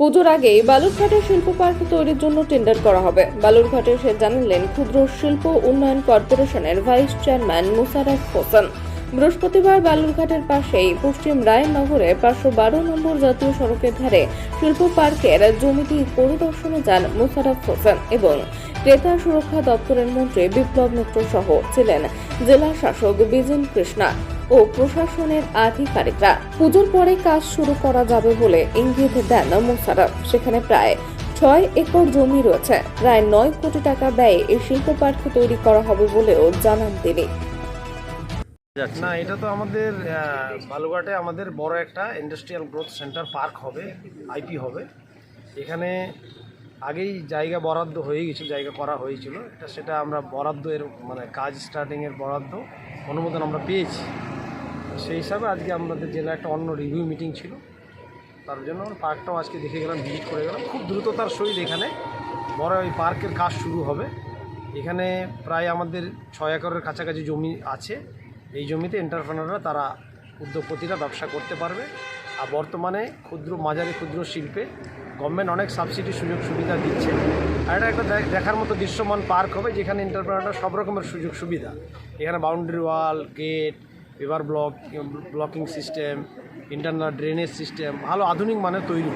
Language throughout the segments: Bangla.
পুজোর আগেই বালুরঘাটের শিল্প পার্ক তৈরির জন্য টেন্ডার করা হবে। বালুরঘাটে সে জানালেন ক্ষুদ্র শিল্প উন্নয়ন কর্পোরেশনের ভাইস চেয়ারম্যান মুসারফ হোসেন। বৃহস্পতিবার বালুরঘাটের পাশেই পশ্চিম রায়নগরে পাঁচশো বারো নম্বর জাতীয় সড়কের ধারে শিল্প পার্কের জমিটি পরিদর্শনে যান মুসারফ হোসেন এবং ক্রেতা সুরক্ষা দপ্তরের মন্ত্রী বিপ্লব মিত্র সহ ছিলেন। জেলা শাসক বিজেন কৃষ্ণা ও প্রশাসনের আধিকারিকরা। পুজোর পরে কাজ শুরু করা যাবে বলে ইঙ্গিত দেন মোশারফ সেখানে প্রায় ছয় একর জমি রয়েছে। প্রায় নয় কোটি টাকা ব্যয়ে এই শিল্প পার্ক তৈরি করা হবে বলেও জানান তিনি। না, এটা তো আমাদের বালুঘাটে আমাদের বড় একটা ইন্ডাস্ট্রিয়াল গ্রোথ সেন্টার পার্ক হবে আইপি হবে। এখানে আগেই জায়গা বরাদ্দ হয়ে গেছিল জায়গা করা হয়েছিল। এটা সেটা আমরা বরাদ্দ এর মানে কাজ স্টার্টিংয়ের বরাদ্দ, অনুমোদন আমরা পেয়েছি। সেই হিসাবে আজকে আমাদের জেলা একটা অন্য রিভিউ মিটিং ছিল। তার জন্য পার্কটাও আজকে দেখে গেলাম ভিজিট করে গেলাম। খুব দ্রুততার সহিত এখানে বড় ওই পার্কের কাজ শুরু হবে। এখানে প্রায় আমাদের ছয় একরের কাছাকাছি জমি আছে। এই জমিতে এন্টারপ্রেনাররা তারা উদ্যোগপতিরা ব্যবসা করতে পারবে। আর বর্তমানে ক্ষুদ্র, মাঝারি ক্ষুদ্র শিল্পে গভর্নমেন্ট অনেক সাবসিডি সুযোগ সুবিধা দিচ্ছে। আর এটা একটা দেখার মতো দৃশ্যমান পার্ক হবে, যেখানে এন্টারপ্রেনাররা সব রকমের সুযোগ সুবিধা। এখানে boundary wall gate paper block blocking system internal drainage system ভালো আধুনিক মানের তৈরি।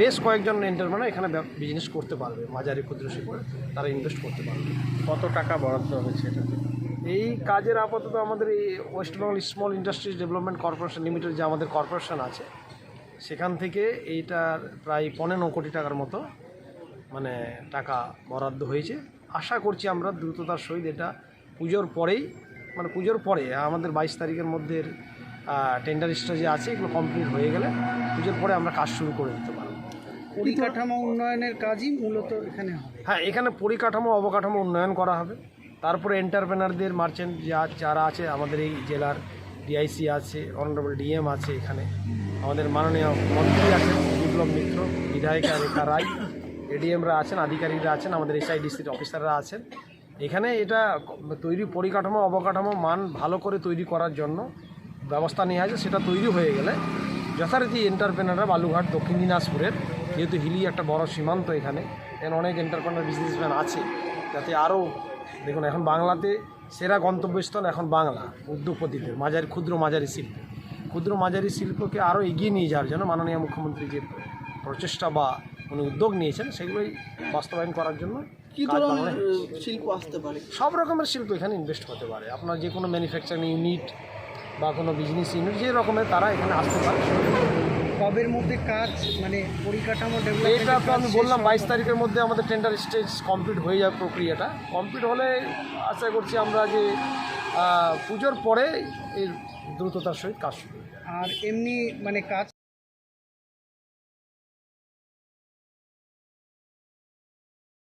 বেশ কয়েকজন এন্টারপ্রেনার এখানে বিজনেস করতে পারবে মাঝারি ক্ষুদ্র শিল্পে তারা ইনভেস্ট করতে পারবে। কত টাকা বরাদ্দ হয়েছে এটাতে এই কাজের আপাতত আমাদের এই West Bengal Small Industries Development Corporation Limited যে আমাদের কর্পোরেশন আছে সেখান থেকে এইটার প্রায় পনেরো কোটি টাকার মতো মানে টাকা বরাদ্দ হয়েছে। আশা করছি আমরা দ্রুততার সহিত এটা পুজোর পরেই মানে পুজোর পরে আমাদের বাইশ তারিখের মধ্যে টেন্ডার যে আছে এগুলো কমপ্লিট হয়ে গেলে পুজোর পরে আমরা কাজ শুরু করে দিতে পারব। পরিকাঠামো উন্নয়নের কাজই মূলত এখানে হবে। হ্যাঁ এখানে পরিকাঠামো অবকাঠামো উন্নয়ন করা হবে। তারপরে এন্টারপ্রেনারদের মার্চেন্ট যা যারা আছে আমাদের এই জেলার ডিআইসি আছে অনারেবল ডিএম আছে এখানে। আমাদের মাননীয় মন্ত্রী আছেন বিপ্লব মিত্র বিধায়িকা রেখা রায় এডিএমরা আছেন আধিকারিকরা আছেন আমাদের এসআইডিসির অফিসাররা আছেন। এখানে এটা তৈরি পরিকাঠামো, অবকাঠামো, মান ভালো করে তৈরি করার জন্য ব্যবস্থা নেওয়া আছে সেটা তৈরি হয়ে গেলে যথারীতি এন্টারপ্রেনাররা বালুঘাট দক্ষিণ দিনাজপুরের, যেহেতু হিলি একটা বড় সীমান্ত এখানে এখানে অনেক এন্টারপ্রেনার বিজনেসম্যান আছে। যাতে আরও, দেখুন, এখন বাংলাতে সেরা গন্তব্যস্থল এখন বাংলা উদ্যোগপতিদের মাঝারি, ক্ষুদ্র মাঝারি শিল্প। ক্ষুদ্র মাঝারি শিল্পকে আরও এগিয়ে নিয়ে যাওয়ার জন্য মাননীয় মুখ্যমন্ত্রী যে প্রচেষ্টা বা উনি উদ্যোগ নিয়েছেন সেগুলোই বাস্তবায়ন করার জন্য কি ধরনের শিল্প আসতে পারে? সব রকমের শিল্প এখানে ইনভেস্ট হতে পারে। আপনার যে কোনো ম্যানুফ্যাকচারিং ইউনিট বা কোনো বিজনেস ইউনিট যে রকমের তারা এখানে আসতে পারে। কবের মধ্যে কাজ মানে পরিকাঠামো এইটা তো আমি বললাম বাইশ তারিখের মধ্যে আমাদের টেন্ডার স্টেজ কমপ্লিট হয়ে যাবে প্রক্রিয়াটা। কমপ্লিট হলে আশা করছি আমরা যে পুজোর পরে এর দ্রুততার সহিত কাজ শুরু আর এমনি মানে কাজ